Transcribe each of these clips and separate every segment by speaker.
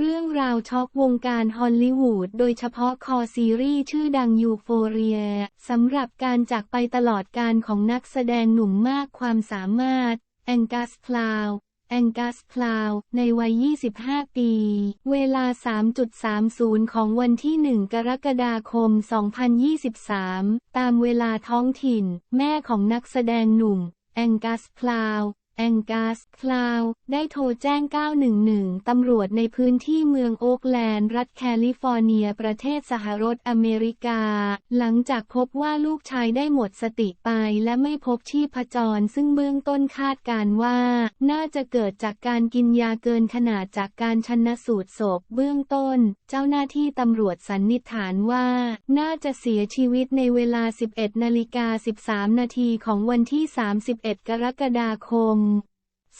Speaker 1: เรื่องราวช็อกวงการฮอลลีวูดโดยเฉพาะคอซีรีส์ชื่อดังยูโฟเรียสำหรับการจากไปตลอดการของนักแสดงหนุ่มมากความสามารถ แองกัสคลาวแองกัสคลาว ในวัย 25 ปี เวลา 3.30 ของวันที่ 1 กรกฎาคม 2023 ตามเวลาท้องถิ่น แม่ของนักแสดงหนุ่ม แองกัสคลาว แองกัส คลาว ได้โทรแจ้ง 911 ตำรวจในพื้นที่เมืองโอ๊กแลนด์ รัฐแคลิฟอร์เนีย ประเทศสหรัฐอเมริกา หลังจากพบว่าลูกชายได้หมดสติไปและไม่พบชีพจร ซึ่งเบื้องต้นคาดการว่า น่าจะเกิดจากการกินยาเกินขนาดจากการชันสูตรศพ เบื้องต้น เจ้าหน้าที่ตำรวจสันนิษฐานว่า น่าจะเสียชีวิตในเวลา 11นาฬิกา13นาทีของวันที่ 31 กรกฎาคม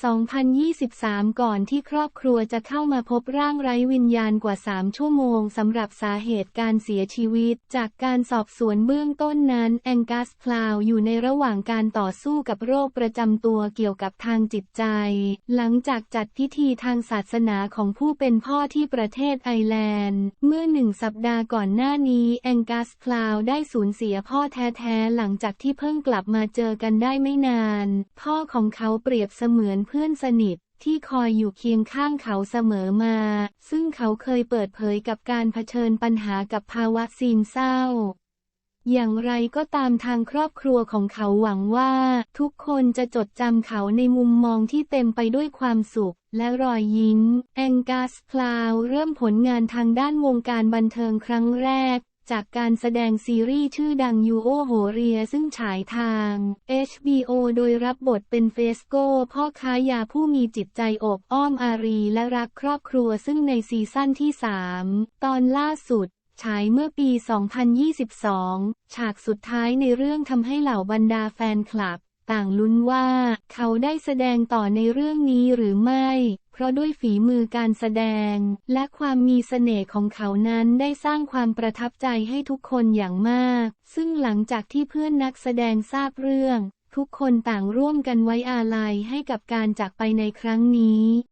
Speaker 1: 2023 ก่อนที่ครอบครัวจะเข้ามาพบร่างไร้วิญญาณกว่า 3 ชั่วโมงสำหรับสาเหตุการเสียชีวิต จากการสอบสวนเบื้องต้นนั้น แองกัสคลาวอยู่ในระหว่างการต่อสู้กับโรคประจำตัวเกี่ยวกับทางจิตใจ หลังจากจัดพิธีทางศาสนาของผู้เป็นพ่อที่ประเทศไอร์แลนด์ เมื่อหนึ่งสัปดาห์ก่อนหน้านี้แองกัสคลาวได้สูญเสียพ่อแท้ๆหลังจากที่เพิ่งกลับมาเจอกันได้ไม่นาน พ่อของเขาเปรียบเสมือนเพื่อนสนิทที่คอยอยู่เคียงข้างเขาเสมอมา ซึ่งเขาเคยเปิดเผยกับการเผชิญปัญหากับภาวะซีนเศร้า อย่างไรก็ตามทางครอบครัวของเขาหวังว่า ทุกคนจะจดจำเขาในมุมมองที่เต็มไปด้วยความสุข และรอยยิ้ม แองกัสคลาวเริ่มผลงานทางด้านวงการบันเทิงครั้งแรก จากการแสดงซีรีส์ชื่อดังยูโอโหเรียซึ่งฉายทาง HBO โดยรับบทเป็นเฟสโกพ่อค้ายาผู้มีจิตใจอบอ้อมอารีและรักครอบครัวซึ่งในซีซั่นที่ 3 ตอนล่าสุดฉายเมื่อปี 2022 ฉากสุดท้ายในเรื่องทำให้เหล่าบรรดาแฟนคลับ ต่างลุ้นว่าเขาได้แสดงต่อในเรื่องนี้หรือไม่ เพราะด้วยฝีมือการแสดง และความมีเสน่ห์ของเขานั้นได้สร้างความประทับใจให้ทุกคนอย่างมาก ซึ่งหลังจากที่เพื่อนนักแสดงทราบเรื่อง ทุกคนต่างร่วมกันไว้อาลัยให้กับการจากไปในครั้งนี้